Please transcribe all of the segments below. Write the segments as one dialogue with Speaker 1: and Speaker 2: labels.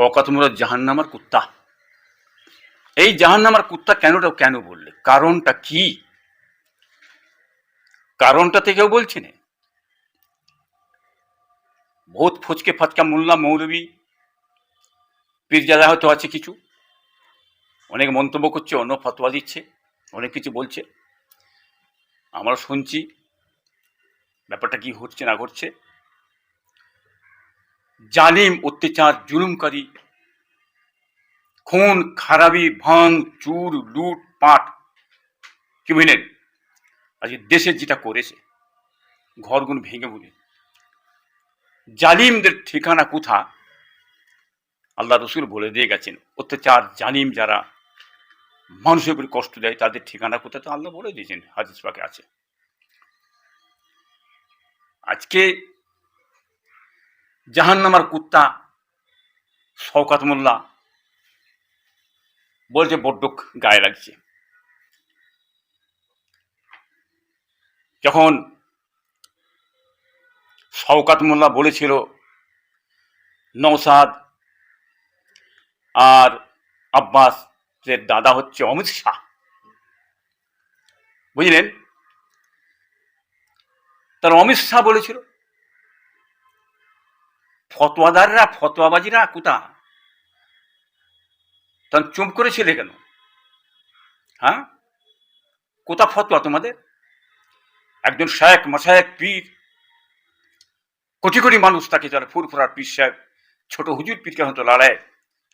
Speaker 1: শওকাতমূলক জাহান্নামার কুত্তা। এই জাহান্নামার কুত্তা কেনটা কেন বললে? কারণটা কি? কারণটা থেকেও বলছি না। বহুত ফচকে ফাচকা মোল্লা মৌলবী পীরজাদা হয়তো আছে কিছু। অনেক মন্তব্য করছে, অন্য ফতোয়া দিচ্ছে, অনেক কিছু বলছে। আমরা শুনছি, ব্যাপারটা কি হচ্ছে না ঘটছে। জালিম অত্যাচার জুলুমকারী। খুন, খারাপি, ভাঙ, চুর, লুট, পাট। কি বুঝলেন? আজকে দেশে যেটা করেছে ঘরগুলো ভেঙে ভুলে। জালিমদের ঠিকানা কোথা আল্লাহ রসুল বলে দিয়ে গেছেন, অত্যাচার, জালিম যারা মানুষের উপর কষ্ট দেয়, তাদের ঠিকানা কোথায়? তো আল্লাহ বলে দিয়েছেন, হাদিস পাকে আছে। আজকে জাহান্নামার কুত্তা শওকাত মোল্লা বলছে বড্ড গায়ে লাগছে। যখন শওকাত মোল্লা বলেছিল নৌসাদ আর আব্বাস আব্বাসের দাদা হচ্ছে অমিত শাহ। বুঝলেন? তার অমিত শাহ বলেছিল ফতোয়াদাররা, ফতোয়াবাজিরা কোথা তখন চুপ করেছিলে কেন? হ্যাঁ? কোথা ফতোয়া তোমাদের? একজন শায়েক মশায়েক পীর। কোটি কোটি মানুষ তাকে যারা ফুরফুরার পীর সাহেব, ছোট হুজুর পীরকে হয়তো লড়ায়,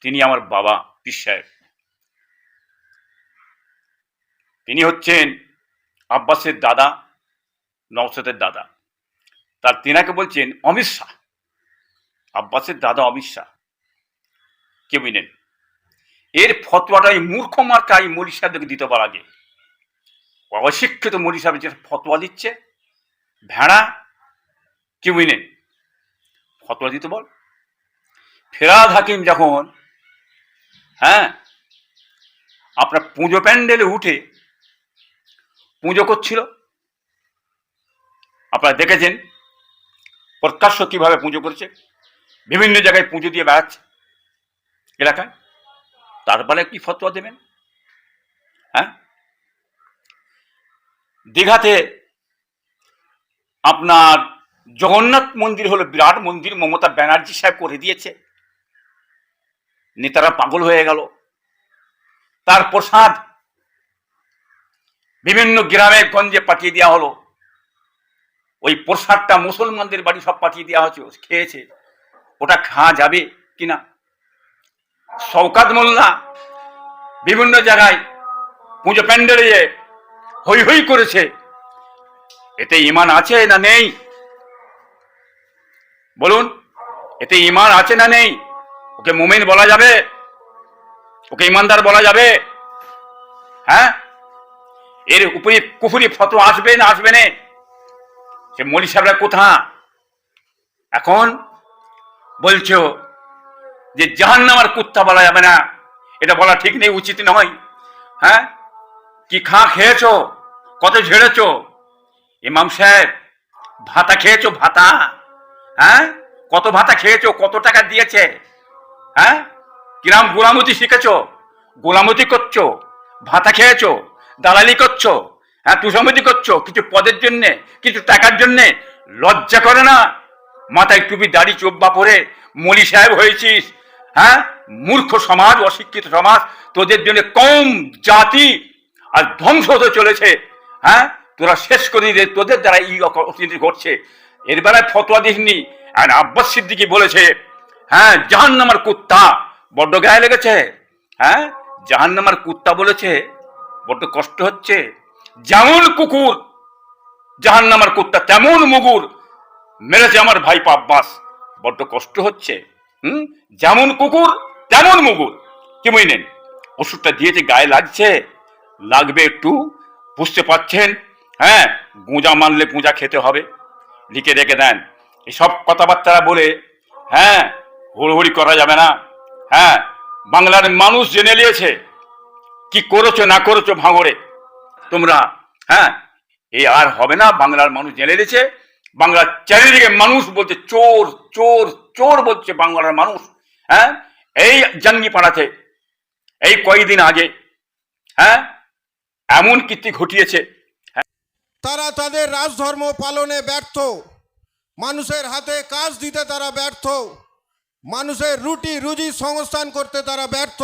Speaker 1: তিনি আমার বাবা পীর সাহেব। তিনি হচ্ছেন আব্বাসের দাদা নওসেদের দাদা। তার তেনাকে বলছেন অমিত শাহ। আব্বাসের দাদা অমিত শাহ। কে বুঝলেন এর ফতোয়াটা এই মূর্খ মার্কা এই মলি সাহেবকে দিতে পারা আগে। অশিক্ষিত মলি সাহেব যে ফতোয়া দিচ্ছে, ভেড়া, কি বুঝলেন ফতোয়া দিতে বল। ফেরাদ হাকিম যখন হ্যাঁ আপনার পুজো প্যান্ডেলে উঠে পুজো করছিল, আপনারা দেখেছেন প্রকাশ্য কীভাবে পুজো করেছে। বিভিন্ন জায়গায় পুজো দিয়ে বেড়াচ্ছে। এলাকায়। তারপরে কি ফতোয়া দেবেন? হ্যাঁ? দীঘাতে আপনার জগন্নাথ মন্দির হলো বিরাট মন্দির, মমতা ব্যানার্জি সাহেব করে দিয়েছে। নেতারা পাগল হয়ে গেল। তার প্রসাদ বিভিন্ন গ্রামে, গঞ্জে পাঠিয়ে দেওয়া হলো। ওই প্রসাদটা মুসলমানদের বাড়ি সব পাঠিয়ে দেওয়া হচ্ছে খেয়েছে। ওটা খাওয়া যাবে কিনা? শওকাত মোল্লা বিভিন্ন জায়গায় পুজো প্যান্ডেলে হই হই করেছে, এতে ইমান আছে না নেই? বলুন, এতে ইমান আছে না নেই? ওকে মুমিন বলা যাবে? ওকে ইমানদার বলা যাবে? হ্যাঁ? এর উপরে কুফুরি ফটো আসবে না আসবে না? সে মলি সাহেবরা কোথা এখন বলছো যে জাহান্নামার কুত্তা বলা যাবে না। এটা বলা ঠিক নেই, উচিত নয়। হ্যাঁ? কি খা খেয়েছো? কত ঝেড়েছো? ইমাম সাহেব, ভাতা খেয়েছো ভাতা? হ্যাঁ? কত ভাতা খেয়েছো? কত টাকা দিয়েছে? হ্যাঁ? কিরাম গোলামতি শিখেছো? গোলামতি করছ? ভাতা খেয়েছো? দালালি করছ? হ্যাঁ তুষামতি করছ? কিছু পদের জন্যে, কিছু টাকার জন্যে? লজ্জা করে না? মাথায় টুপি, দাড়ি চোব্বা পরে মলি সাহেব হয়েছিস হ্যাঁ? মূর্খ সমাজ, অশিক্ষিত সমাজ, তোদের জন্য কম জাতি আর ধ্বংস হতে চলেছে হ্যাঁ? তোরা শেষ করে দে, তোদের দ্বারা এই অর্থনীতি ঘটছে। এর বেলায় ফতোয়া দিসনি আর আব্বাস সিদ্দিকি বলেছে হ্যাঁ জাহান্নামার কুত্তা, বড্ড গায়ে লেগেছে হ্যাঁ? জাহান্নামার কুত্তা বলেছে, বড্ড কষ্ট হচ্ছে, যেমন কুকুর, জাহান্নামার কুত্তা তেমন মুগুর মেরেছে আমার ভাই আব্বাস। বড্ড কষ্ট হচ্ছে, হুম? যেমন কুকুর, তেমন মুগুর। কি নেন ওষুধটা দিয়েছে, গায়ে লাগছে। লাগবে একটু, বুঝতে পারছেন? হ্যাঁ গুঁজা মানলে গুঁজা খেতে হবে। লিখে রেখে দেন। এসব কথাবার্তা বলে হ্যাঁ হুড়হুড়ি করা যাবে না। হ্যাঁ বাংলার মানুষ জেনে নিয়েছে, কি করেছ, না করেছ ভাঙরে তোমরা হ্যাঁ এই আর হবে না, বাংলার মানুষ জেনে নিয়েছে বাংলার চারিদিকে মানুষ বলছে, চোর চোর চোর বলছে বাংলার মানুষ। হ্যাঁ? এই জাঙ্গি পাড়াতে এই কয়েকদিন আগে হ্যাঁ? এমন কীর্তি ঘটিয়েছে।
Speaker 2: তারা তাদের রাজধর্ম পালনে ব্যর্থ। মানুষের হাতে কাজ দিতে তারা ব্যর্থ। মানুষের রুটি রুজি সংস্থান করতে তারা ব্যর্থ।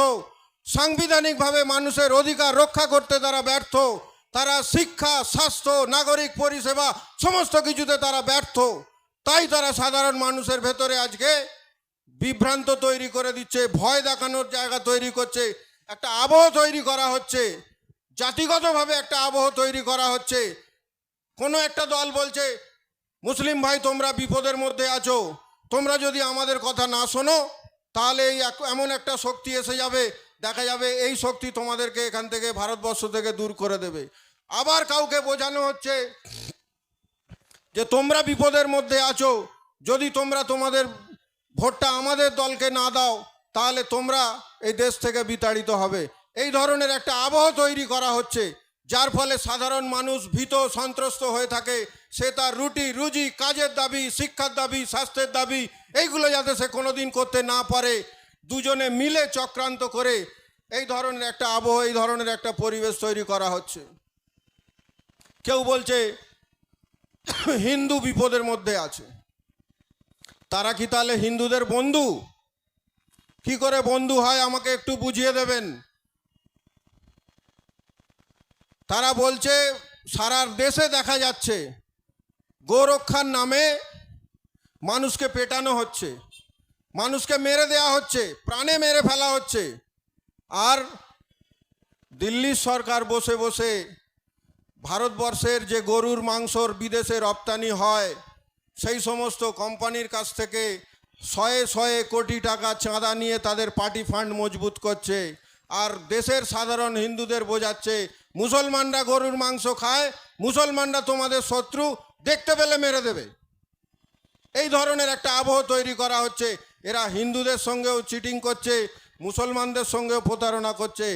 Speaker 2: সাংবিধানিকভাবে মানুষের অধিকার রক্ষা করতে তারা ব্যর্থ। তারা শিক্ষা, স্বাস্থ্য, নাগরিক পরিষেবা, সমস্ত কিছুতে তারা ব্যর্থ। তাই তারা সাধারণ মানুষের ভেতরে আজকে বিভ্রান্ত তৈরি করে দিচ্ছে, ভয় দেখানোর জায়গা তৈরি করছে, একটা আবহ তৈরি করা হচ্ছে, জাতিগতভাবে একটা আবহ তৈরি করা হচ্ছে। কোনো একটা দল বলছে, মুসলিম ভাই, তোমরা বিপদের মধ্যে আছো, তোমরা যদি আমাদের কথা না শোনো, তাহলে এই এমন একটা শক্তি এসে যাবে, দেখা যাবে এই শক্তি তোমাদেরকে এখান থেকে ভারতবর্ষ থেকে দূর করে দেবে। আবার কাউকে বোঝানো হচ্ছে যে তোমরা বিপদের মধ্যে আছো। যদি তোমরা তোমাদের ভোটটা আমাদের দলকে না দাও, তাহলে তোমরা এই দেশ থেকে বিতাড়িত হবে। এই ধরনের একটা আবহ তৈরি করা হচ্ছে, যার ফলে সাধারণ মানুষ ভীত, সন্ত্রস্ত হয়ে থাকে। সে তার রুটি, রুজি, কাজের দাবি, শিক্ষার দাবি, স্বাস্থ্যের দাবি, এইগুলো যাতে সে কোনোদিন করতে না পারে। দুজনে মিলে চক্রান্ত করে এই ধরনের একটা আবহ, এই ধরনের একটা পরিবেশ তৈরি করা হচ্ছে। কেউ বলছে, হিন্দু বিপদের মধ্যে আছে। তারা কি তাহলে হিন্দুদের বন্ধু? কি করে বন্ধু হয়, আমাকে একটু বুঝিয়ে দেবেন? তারা বলছে, সারা দেশে দেখা যাচ্ছে, গোরক্ষার নামে মানুষকে পেটানো হচ্ছে, মানুষকে মেরে দেয়া হচ্ছে, প্রাণে মেরে ফেলা হচ্ছে। আর দিল্লির সরকার বসে বসে ভারতবর্ষের যে গরুর মাংসর বিদেশে রপ্তানি হয়, সেই সমস্ত কোম্পানির কাছ থেকে শয়ে শয়ে কোটি টাকা চাঁদা নিয়ে তাদের পার্টি ফান্ড মজবুত করছে। আর দেশের সাধারণ হিন্দুদের বোঝাচ্ছে, মুসলমানরা গরুর মাংস খায়, মুসলমানরা তোমাদের শত্রু, দেখতে পেলে মেরে দেবে। এই ধরনের একটা আবহ তৈরি করা হচ্ছে। এরা হিন্দুদের সঙ্গেও চিটিং করছে, মুসলমানদের সঙ্গেও প্রতারণা করছে।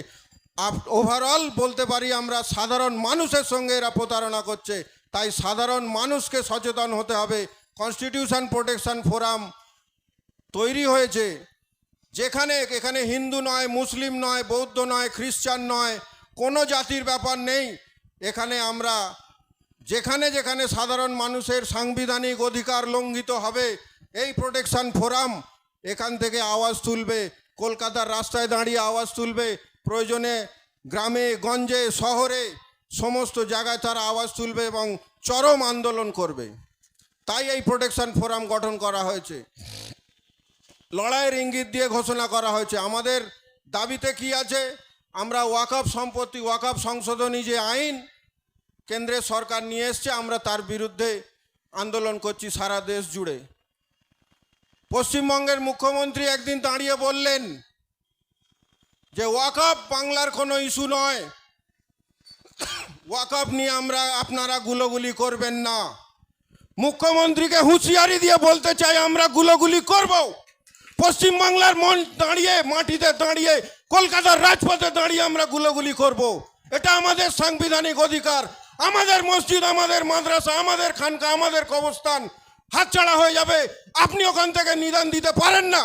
Speaker 2: ওভারঅল বলতে পারি আমরা সাধারণ মানুষের সঙ্গে এরা প্রতারণা করছে। তাই সাধারণ মানুষকে সচেতন হতে হবে। কনস্টিটিউশন প্রোটেকশন ফোরাম তৈরি হয়েছে, যেখানে, এখানে হিন্দু নয়, মুসলিম নয়, বৌদ্ধ নয়, খ্রিস্টান নয়, কোনো জাতির ব্যাপার নেই। এখানে আমরা, যেখানে যেখানে সাধারণ মানুষের সাংবিধানিক অধিকার লঙ্ঘিত হবে, এই প্রোটেকশন ফোরাম এখান থেকে আওয়াজ তুলবে। কলকাতার রাস্তায় দাঁড়িয়ে আওয়াজ তুলবে। প্রয়োজনে গ্রামে, গঞ্জে, শহরে সমস্ত জায়গায় তারা আওয়াজ তুলবে এবং চরম আন্দোলন করবে। তাই এই প্রোটেকশন ফোরাম গঠন করা হয়েছে। লড়াইয়ের ইঙ্গিত দিয়ে ঘোষণা করা হয়েছে। আমাদের দাবিতে কি আছে? আমরা ওয়াকফ সম্পত্তি ওয়াকফ সংশোধনী যে আইন কেন্দ্রের সরকার নিয়ে এসছে, আমরা তার বিরুদ্ধে আন্দোলন করছি সারা দেশ জুড়ে। পশ্চিমবঙ্গের মুখ্যমন্ত্রী একদিন দাঁড়িয়ে বললেন যে ওয়াকফ বাংলার কোনো ইস্যু নয়। ওয়াকফ নিয়ে আমরা আপনারা গুলোগুলি করবেন না। মুখ্যমন্ত্রীকে হুঁশিয়ারি দিয়ে বলতে চাই, আমরা গুলোগুলি করব। পশ্চিমবাংলার মন দাঁড়িয়ে, মাটিতে দাঁড়িয়ে, কলকাতার রাজপথে দাঁড়িয়ে আমরা গুলোগুলি করব। এটা আমাদের সাংবিধানিক অধিকার। আমাদের মসজিদ, আমাদের মাদ্রাসা, আমাদের খানকা, আমাদের কবরস্থান হাতছাড়া হয়ে যাবে। আপনি ওখান থেকে নিদান দিতে পারেন না।